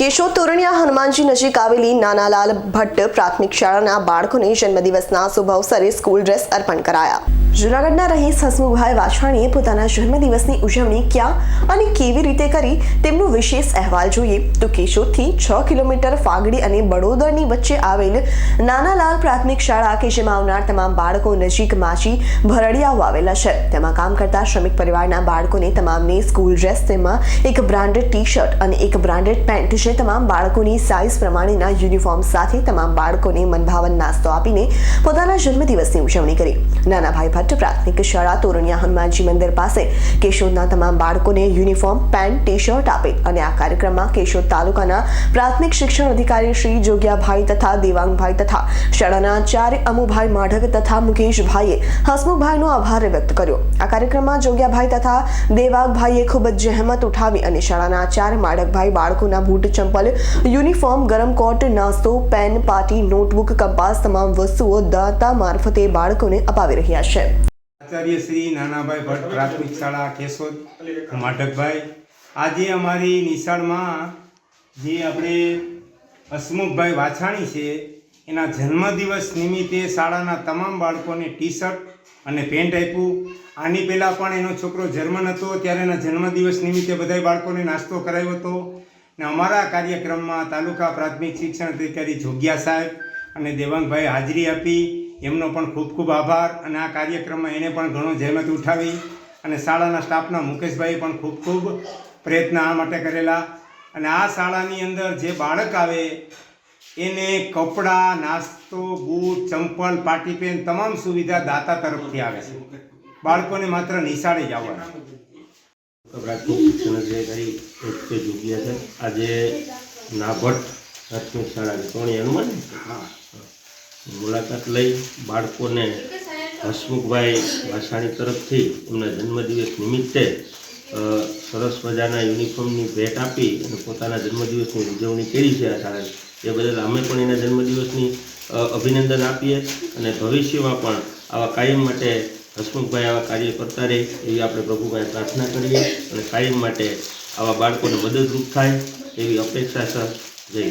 કેશોદ તોરણિયા હનુમાનજી નજીક આવેલી નાનાલાલ ભટ્ટ પ્રાથમિક શાળાના બાળકોને જન્મદિવસના શુભ અવસરે સ્કૂલ ડ્રેસ અર્પણ કરાયા. જૂનાગઢના રહીશ હસમુખભાઈ વાછાણીએ પોતાના જન્મદિવસની ઉજવણી ક્યાં અને કેવી રીતે કરી તેમનો વિશેષ અહેવાલ જોઈએ. તો કેશોદથી છ કિલોમીટર ફાગડી અને બડોદરની વચ્ચે આવેલ નાનાલાલ પ્રાથમિક શાળા કે જેમાં આવનાર તમામ બાળકો નજીક માચી ભરડિયાઓ આવેલા છે. તેમાં કામ કરતા શ્રમિક પરિવારના બાળકોને તમામને સ્કૂલ ડ્રેસ તેમાં એક બ્રાન્ડેડ ટી શર્ટ અને એક બ્રાન્ડેડ પેન્ટ જે તમામ બાળકોની સાઇઝ પ્રમાણેના યુનિફોર્મ સાથે તમામ બાળકોને મનભાવન નાસ્તો આપીને પોતાના જન્મદિવસની ઉજવણી કરી. નાનાભાઈ ભટ્ટ પ્રાથમિક શાળા તોરણિયા હનુમાનજી મંદિર પાસે કેશોદના તમામ બાળકોને યુનિફોર્મ પેન્ટ ટી શર્ટ આપે અને આ કાર્યક્રમમાં કેશોદ તાલુકાના પ્રાથમિક શિક્ષણ અધિકારી શ્રી જોગ્યાભાઈ તથા દેવાંગભાઈ તથા શાળાના આચાર્ય અમુભાઈ માઢક તથા મુકેશભાઈએ હસમુખભાઈનો આભાર વ્યક્ત કર્યો. આ કાર્યક્રમમાં જોગ્યાભાઈ તથા દેવાંગભાઈએ ખૂબ જ જહેમત ઉઠાવી અને શાળાના આચાર્ય માઢકભાઈ બાળકોના બૂટ ચંપલ, યુનિફોર્મ, ગરમ કોટ, નાસ્તો, પેન, પાટી, નોટબુક, કંપાસ, તમામ વસ્તુઓ દાતા મારફતે બાળકોને અપાવી રહ્યા છે. આચાર્ય શ્રી નાનાભાઈ ભટ્ટ પ્રાથમિક શાળા કેશોદ, માઢકભાઈ. આજે અમારી નિશાળમાં જે આપણે હસમુખભાઈ વાછાણી છે, એના જન્મદિવસ નિમિત્તે શાળાના તમામ બાળકોને ટી શર્ટ અને પેન્ટ આપ્યું. આની પહેલાં પણ એનો છોકરો જર્મન હતો, ત્યારે એના જન્મદિવસ નિમિત્તે બધા બાળકોને નાસ્તો કરાવ્યો હતો. ને અમારા કાર્યક્રમમાં તાલુકા પ્રાથમિક શિક્ષણ અધિકારી જોગ્યા સાહેબ અને દેવાંગભાઈ હાજરી આપી. એમનો પણ ખૂબ ખૂબ આભાર અને આ કાર્યક્રમમાં એણે પણ ઘણો જહેમત ઉઠાવી અને શાળાના સ્ટાફના મુકેશભાઈ પણ ખૂબ ખૂબ પ્રયત્ન આ માટે કરેલા. અને આ શાળાની અંદર જે બાળક આવે એને કપડાં નાસ્તો બૂટ ચંપલ પાટી પેન તમામ સુવિધા દાતા તરફથી આવે છે. બાળકોને માત્ર નિશાળે જ આવવાનું. પ્રાથમિક શિક્ષણ અધિકારી એચ કે છે આજે નાભટ પ્રાથમિક શાળા હા. હનુમાન મુલાકાત લઈ બાળકોને હસમુખભાઈ વાસાણી તરફથી એમના જન્મદિવસ નિમિત્તે સરસ મજાના યુનિફોર્મની ભેટ આપી અને પોતાના જન્મદિવસની ઉજવણી કરી છે આ શાળાએ એ બદલ અમે પણ એના જન્મદિવસની અભિનંદન આપીએ અને ભવિષ્યમાં પણ આવા કાયમ માટે હસમુખભાઈ આવા કાર્ય કરતા રહે એવી આપણે પ્રભુભાઈ પ્રાર્થના કરીએ અને કાયમ માટે આવા બાળકોને મદદરૂપ થાય એવી અપેક્ષા સર જય.